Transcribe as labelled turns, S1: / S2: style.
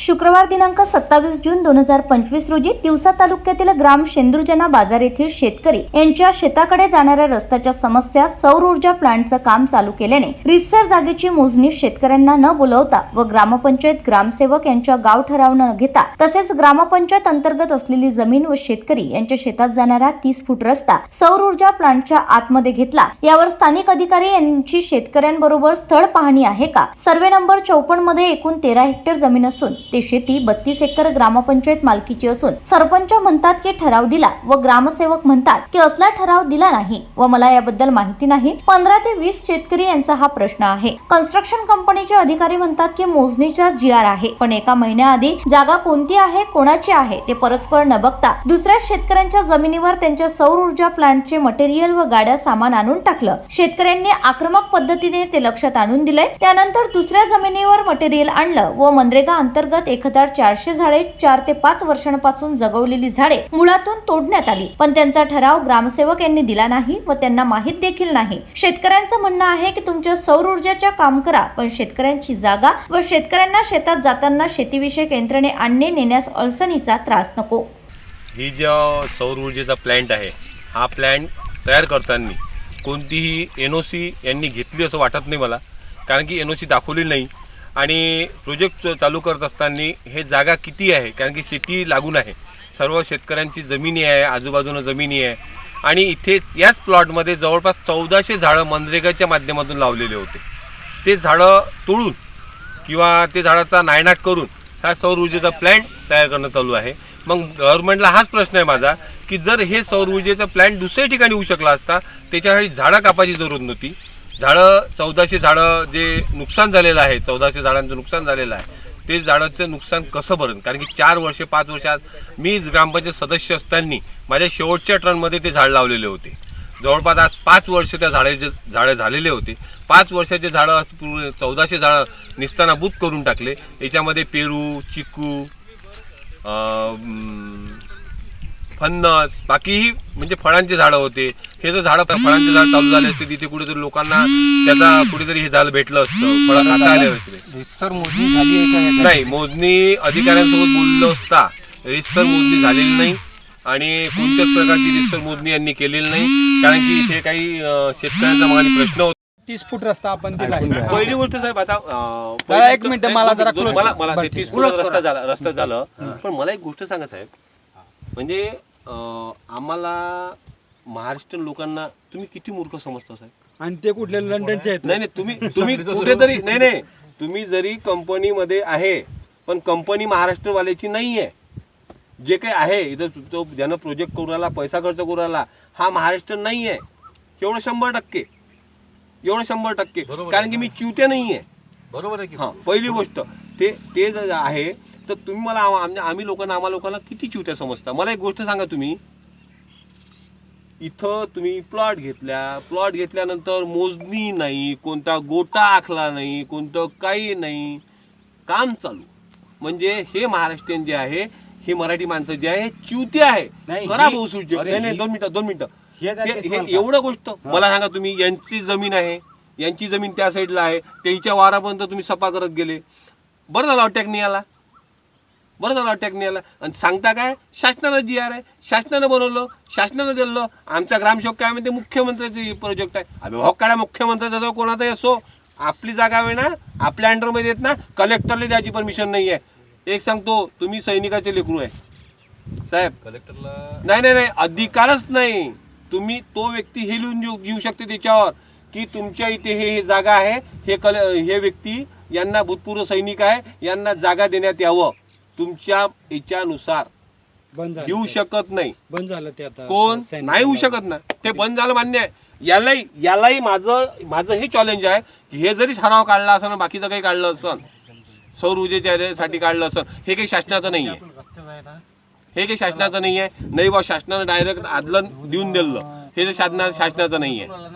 S1: शुक्रवार दिनांक सत्तावीस जून दोन हजार पंचवीस रोजी तिवसा तालुक्यातील ग्राम शेंदुरजना बाजार येथील शेतकरी यांच्या शेताकडे जाणाऱ्या रस्त्याच्या समस्या सौर ऊर्जा प्लांटचं काम चालू केल्याने रिसर जागेची मोजणी शेतकऱ्यांना न बोलवता व ग्रामपंचायत ग्रामसेवक यांच्या गाव ठराव न घेता तसेच ग्रामपंचायत अंतर्गत असलेली जमीन व शेतकरी यांच्या शेतात जाणारा तीस फूट रस्ता सौर ऊर्जा प्लांटच्या आतमध्ये घेतला. यावर स्थानिक अधिकारी यांची शेतकऱ्यांबरोबर स्थळ पाहणी आहे का? सर्वे नंबर चौपन्नमध्ये एकूण तेरा हेक्टर जमीन असून ते शेती बत्तीस एकर ग्रामपंचायत मालकीची असून सरपंच म्हणतात की ठराव दिला व ग्रामसेवक म्हणतात की असला ठराव दिला नाही व मला याबद्दल माहिती नाही. पंधरा ते वीस शेतकरी यांचा हा प्रश्न आहे. कन्स्ट्रक्शन कंपनीचे अधिकारी म्हणतात की मोजणीचा जी आर आहे पण एका महिन्याआधी जागा कोणती आहे कोणाची आहे ते परस्पर न बघता दुसऱ्या शेतकऱ्यांच्या जमिनीवर त्यांच्या सौर ऊर्जा प्लांटचे मटेरियल व गाड्या सामान आणून टाकलं. शेतकऱ्यांनी आक्रमक पद्धतीने ते लक्षात आणून दिले त्यानंतर दुसऱ्या जमिनीवर मटेरियल आणलं व मनरेगा अंतर्गत एक हजार चारशे झाडे चार ते पाच वर्षांपासून जगवलेली झाडे मुळातून तोडण्यात आली. पण त्यांचा ठराव ग्रामसेवक यांनी दिला नाही व त्यांना माहीत देखील नाही. शेतकऱ्यांचं म्हणणं आहे की तुमच्या सौर ऊर्जाच्या काम करा पण शेतकऱ्यांची जागा व शेतकऱ्यांना शेतात जाताना शेतीविषयक यंत्रणे आणणे नेण्यास अडचणीचा त्रास नको.
S2: ही ज्या सौर ऊर्जेचा प्लॅन्ट आहे हा प्लॅन्ट तयार करताना कोणतीही एन ओ सी यांनी घेतली असं वाटत नाही मला. कारण की एन ओ सी दाखवली नाही. आणि प्रोजेक्ट चालू करत असताना हे जागा किती आहे? कारण की शेती लागून आहे. सर्व शेतकऱ्यांची जमिनी आहे आजूबाजूनं जमिनी आहे. आणि इथे याच प्लॉटमध्ये जवळपास चौदाशे झाडं मनरेगाच्या माध्यमातून लावलेले होते. ते झाडं तोडून किंवा ते झाडाचा नायनाट करून हा सौर ऊर्जेचा प्लॅन्ट तयार करणं चालू आहे. मग गव्हर्नमेंटला हाच प्रश्न आहे माझा की जर हे सौर ऊर्जेचा प्लॅन्ट दुसऱ्या ठिकाणी होऊ शकला असता त्याच्यासाठी झाडं कापायची जरूरत नव्हती. झाडं चौदाशे झाडं जे नुकसान झालेलं आहे चौदाशे झाडांचं नुकसान झालेलं आहे ते झाडाचं नुकसान कसं भरण कारण की चार वर्षे पाच वर्षात मी ग्रामपंचायत सदस्य असताना माझ्या शेवटच्या टर्नमध्ये ते झाड लावलेले होते. जवळपास आज पाच वर्ष त्या झाडाचे झाडं झालेले होते. पाच वर्षाचे झाडं चौदाशे झाडं निस्तानाभूत करून टाकले. याच्यामध्ये पेरू चिकू फणस बाकीही म्हणजे फळांचे झाडं होते. हे जर झाडं फळांचे झाड चालू झाले असते तिथे कुठेतरी लोकांना त्याचा कुठेतरी हे झालं भेटलं असतं. फळं खाता आले असते.
S3: सर मोजणी झाली आहे का याच्यात?
S2: नाही मोजणी अधिकाऱ्यांसोबत बोललो असता. रिस्तर मोजणी झालेली नाही आणि कोणत्याच प्रकारची रिस्तर मोजणी यांनी केलेली नाही. कारण की इथे काही शेतकऱ्यांचा मागणी प्रश्न होता.
S4: तीस फूट रस्ता आपण दिला. आहे.
S2: पहिली गोष्ट साहेब आता अं,
S4: जरा
S2: पहिली
S4: एक
S2: गोष्ट-
S4: मिनिटं, मला जरा
S2: दोन-
S4: close
S2: मला ते. तीस फुट रस्ता. झाला रस्ता झालं. पण मला एक गोष्ट सांगा साहेब. म्हणजे अं, आम्हाला महाराष्ट्रीयन लोकांना तुम्ही किती मूर्ख समजता साहेब?
S4: आणि ते कुठले लंडनचे आहेत?
S2: नाही नाही तुम्ही तुम्ही कुठेतरी नाही नाही. तुम्ही जरी कंपनीमध्ये आहे पण कंपनी महाराष्ट्रवाल्याची नाही आहे जे काही आहे इथं तो ज्यानं प्रोजेक्ट करून राहिला पैसा खर्च करून राहिला हा महाराष्ट्र नाही आहे एवढं शंभर टक्के. एवढं शंभर टक्के. कारण की मी चिवते नाही आहे
S3: बरोबर आहे की
S2: हां पहिली गोष्ट. ते ते जर आहे तर तुम्ही मला आम- आम- आम्ही लोकांना आम्हा लोकांना किती चिवत्या समजता? मला एक गोष्ट सांगा तुम्ही. इथं तुम्ही प्लॉट घेतल्या. प्लॉट घेतल्यानंतर मोजणी नाही कोणता गोटा आखला नाही कोणतं काही नाही. काम चालू. म्हणजे हे महाराष्ट्रीयन जे आहे हे मराठी माणसं जे आहे चिवते आहे.
S3: नाही,
S2: करा
S3: ही-
S2: भाऊ सूट नाही नाही दोन मिनिटं दोन मिनिटं.
S3: हे.
S2: एवढं गोष्ट. मला सांगा तुम्ही यांची जमीन आहे. यांची जमीन त्या साईडला आहे. त्यांच्या वारापर्यंत तुम्ही सफा करत गेले. बरं झालं अटॅक नाही आला बरं झालं अटॅक नाही आला आणि सांगता काय? शासनानं जी आर आहे. शासनानं बनवलं. शासनानं दिलं. आमचा ग्रामसेवक काय म्हणते? मुख्यमंत्र्याचे प्रोजेक्ट आहे. अभि भाऊ काढा मुख्यमंत्र्याचा जो कोणाचाही असो. आपली जागा आहे ना आपल्या अंडरमध्ये येत ना कलेक्टरला द्यायची परमिशन नाही आहे एक सांगतो तुम्ही सैनिकाचे लेकरू आहे. साहेब
S3: कलेक्टरला
S2: नाही नाही नाही अधिकारच नाही. तुम्ही तो व्यक्ती हे लिहून देऊ देऊ शकते त्याच्यावर. की तुमच्या इथे हे हे जागा आहे हे कल हे व्यक्ती यांना भूतपूर्व सैनिक आहे यांना जागा देण्यात यावं. तुमच्या
S4: बंद
S2: देऊ
S4: ते.
S2: शकत नाही.
S4: बंद झालं ते आता
S2: कोण? नाही होऊ शकत ना. ते बंद झालं मान्य आहे. यालाही यालाही माझं माझं हे चॅलेंज आहे की हे जरी ठराव काढला असेल बाकीचं काही काढलं असेल सौर ऊर्जेच्या साठी काढलं असेल हे काही शासनाचं नाही आहे हे काही शासनाचं नाही आहे नाही बा शासनानं डायरेक्ट आदलन देऊन दिलं. हे जे शासना शासनाचं नाही आहे